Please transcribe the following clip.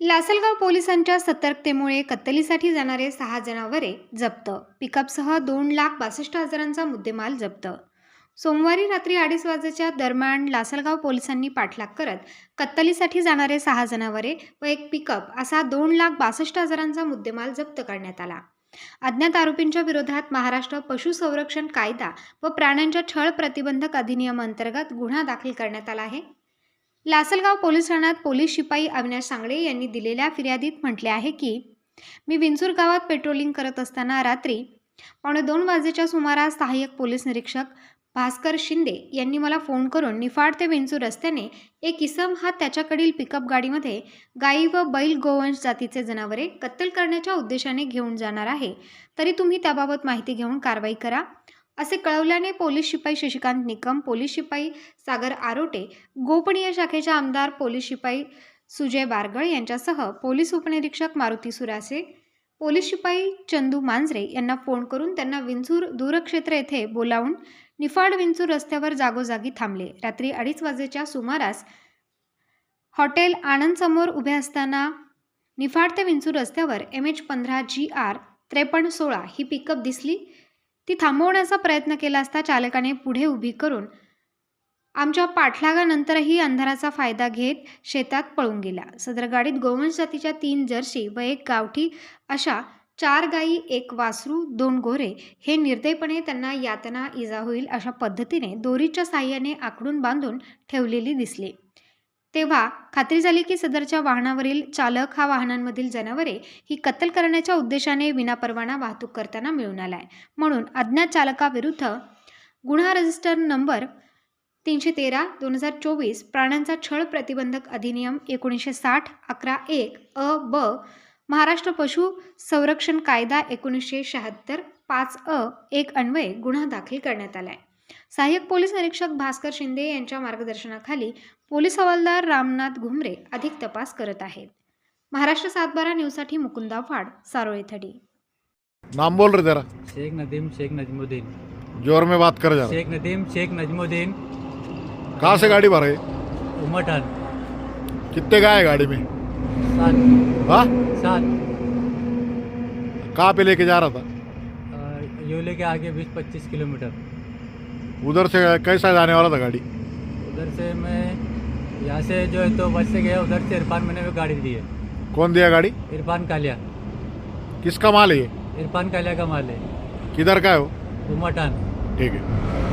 लासलगाव पोलिसांच्या सतर्कतेमुळे कत्तलीसाठी जाणारे सहा जनावरे जप्त. पिकअपसह दोन लाख बासष्ट हजारांचा मुद्देमाल जप्त. सोमवारी रात्री अडीच वाजेच्या दरम्यान लासलगाव पोलिसांनी पाठलाग करत कत्तलीसाठी जाणारे सहा जनावरे व एक पिकअप असा दोन लाख बासष्ट हजारांचा मुद्देमाल जप्त करण्यात आला. अज्ञात आरोपींच्या विरोधात महाराष्ट्र पशुसंरक्षण कायदा व प्राण्यांच्या छळ प्रतिबंधक अधिनियम अंतर्गत गुन्हा दाखल करण्यात आला आहे. लासलगाव पोलीस ठाण्यात पोलीस शिपाई अविनाश सांगळे यांनी दिलेल्या फिर्यादीत म्हटले आहे की मी विंचूर गावात पेट्रोलिंग करत असताना रात्री पावणे दोन वाजेच्या सुमारास सहाय्यक पोलीस निरीक्षक भास्कर शिंदे यांनी मला फोन करून निफाड ते विंचूर रस्त्याने एक इसम हा त्याच्याकडील पिकअप गाडीमध्ये गाई व बैल गोवंश जातीचे जनावरे कत्तल करण्याच्या उद्देशाने घेऊन जाणार आहे. तरी तुम्ही त्याबाबत माहिती घेऊन कारवाई करा. असे कळवल्याने पोलीस शिपाई शशिकांत निकम पोलीस शिपाई सागर आरोटे गोपनीय शाखेच्या आमदार पोलीस शिपाई सुजय बारगळ यांच्यासह पोलीस उपनिरीक्षक मारुती सुरासे पोलीस शिपाई चंदू मांजरे यांना फोन करून त्यांना विंचूर दूरक्षेत्र येथे बोलावून निफाड विंचूर रस्त्यावर जागोजागी थांबले. रात्री अडीच वाजेच्या सुमारास हॉटेल आनंदसमोर उभे असताना निफाड ते विंचूर रस्त्यावर एम एच पंधरा जी आर त्रेपन्न सोळा ही पिकअप दिसली. ती थांबवण्याचा प्रयत्न केला असता चालकाने पुढे उभी करून आमच्या पाठलागानंतरही अंधाराचा फायदा घेत शेतात पळून गेला. सदर गाडीत गोवंश जातीच्या तीन जर्सी व एक गावठी अशा चार गायी एक वासरू दोन गोरे हे निर्दयपणे त्यांना यातना इजा होईल अशा पद्धतीने दोरीच्या साह्याने आकडून बांधून ठेवलेली दिसली. तेव्हा खात्री झाली की सदरच्या वाहनावरील चालक हा वाहनांमधील जनावरे ही कत्तल करण्याच्या उद्देशाने विनापरवाना वाहतूक करताना मिळून आलाय. म्हणून अज्ञात चालकाविरुद्ध गुन्हा रजिस्टर नंबर तीनशे तेरा दोन हजार चोवीस प्राण्यांचा छळ प्रतिबंधक अधिनियम एकोणीसशे साठ अकरा एक अ ब महाराष्ट्र पशु संरक्षण कायदा एकोणीसशे शहात्तर पाच अ एक अन्वये गुन्हा दाखल करण्यात आला आहे सहाय्यक पोलीस निरीक्षक भास्कर शिंदे यांच्या मार्गदर्शनाखाली पोलीस हवालदार रामनाथ घुमरे अधिक तपास करत आहेत. महाराष्ट्र सातबारा न्यूजसाठी मुकुंदा फाड सारोळे थडी नाम बोल रहे तेरा शेख नदीम शेख नजमुद्दीन. जोर में बात कर जा रहा शेख नदीम शेख नजमुद्दीन. कहाँ से गाड़ी भर गई उमठान कितने गाय है गाड़ी में? सात. हाँ? सात. कहाँ पे लेके जा रहा था? अ, योले के आगे बीस पच्चीस किलोमीटर. उधर से कैसा जाने वाला था गाड़ी? उधर से मैं यहाँ से जो है तो बस से गया उधर से इरफान मैंने भी गाड़ी दी है। कौन दिया गाड़ी? इरफान कालिया। किसका माल है ये? इरफान कालिया का माल है। किधर का है वो? उमाटान ठीक है।